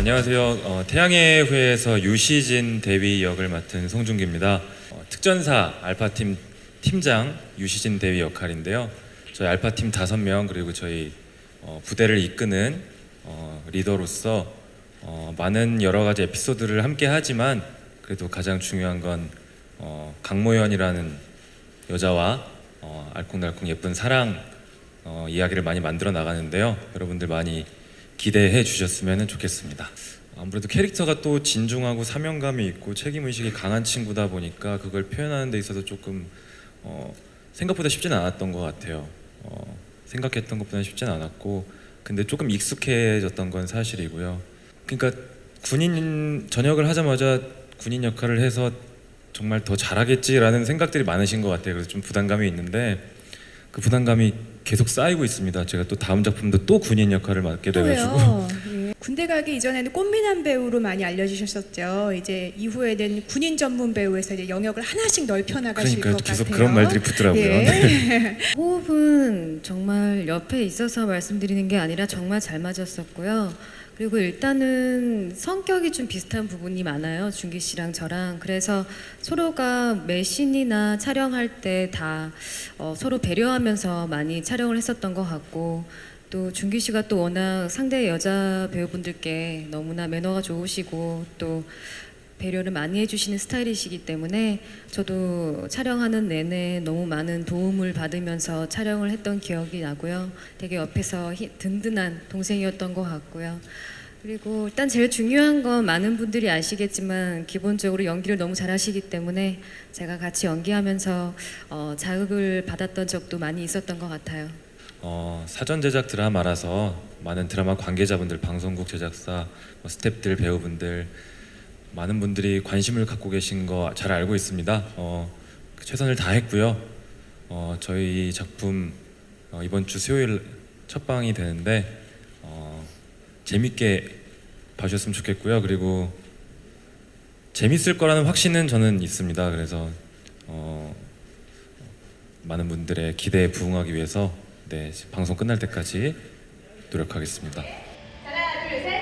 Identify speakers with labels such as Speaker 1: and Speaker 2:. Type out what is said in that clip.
Speaker 1: 안녕하세요. 어, 태양의 후예에서 유시진 대위 역을 맡은 송중기입니다. 어, 특전사 알파팀 팀장 유시진 대위 역할인데요. 저희 알파팀 다섯 명 그리고 저희 어, 부대를 이끄는 어, 리더로서 어, 많은 여러 가지 에피소드를 함께 하지만 그래도 가장 중요한 건 어, 강모연이라는 여자와 어, 알콩달콩 예쁜 사랑 어, 이야기를 많이 만들어 나가는데요. 여러분들 많이 기대해 주셨으면 좋겠습니다. 아무래도 캐릭터가 또 진중하고 사명감이 있고 책임 의식이 강한 친구다 보니까 그걸 표현하는 데 있어서 조금 어, 생각보다 쉽지는 않았던 것 같아요. 어, 생각했던 것보다는 쉽지는 않았고 근데 조금 익숙해졌던 건 사실이고요. 그러니까 군인 전역을 하자마자 군인 역할을 해서 정말 더 잘하겠지라는 생각들이 많으신 것 같아요. 그래서 좀 부담감이 있는데 그 부담감이 계속 쌓이고 있습니다. 제가 또 다음 작품도 또 군인 역할을 맡게 돼가지고
Speaker 2: 또요. 예. 군대 가기 이전에는 꽃미남 배우로 많이 알려주셨었죠. 이제 이후에는 군인 전문 배우에서 이제 영역을 하나씩 넓혀 나가실
Speaker 1: 그러니까
Speaker 2: 것
Speaker 1: 계속
Speaker 2: 같아요.
Speaker 1: 그런 말들이 붙더라고요.
Speaker 2: 예.
Speaker 3: 호흡은 정말 옆에 있어서 말씀드리는 게 아니라 정말 잘 맞았었고요. 그리고 일단은 성격이 좀 비슷한 부분이 많아요. 준기 씨랑 저랑. 그래서 서로가 매신이나 촬영할 때다 어, 서로 배려하면서 많이 촬영을 했었던 것 같고 또 준기 씨가 또 워낙 상대 여자 배우분들께 너무나 매너가 좋으시고 또 배려를 많이 해주시는 스타일이시기 때문에 저도 촬영하는 내내 너무 많은 도움을 받으면서 촬영을 했던 기억이 나고요. 되게 옆에서 히- 든든한 동생이었던 것 같고요. 그리고 일단 제일 중요한 건 많은 분들이 아시겠지만 기본적으로 연기를 너무 잘하시기 때문에 제가 같이 연기하면서 어, 자극을 받았던 적도 많이 있었던 것 같아요.
Speaker 1: 어, 사전 제작 드라마라서 많은 드라마 관계자분들, 방송국 제작사, 뭐 스태프들, 배우분들 많은 분들이 관심을 갖고 계신 거 잘 알고 있습니다. 어, 최선을 다했고요. 어, 저희 작품 어, 이번 주 수요일 첫 방이 되는데 어, 재밌게 봐주셨으면 좋겠고요. 그리고 재밌을 거라는 확신은 저는 있습니다. 그래서 어, 많은 분들의 기대에 부응하기 위해서 네, 방송 끝날 때까지 노력하겠습니다.
Speaker 4: 하나, 둘, 셋.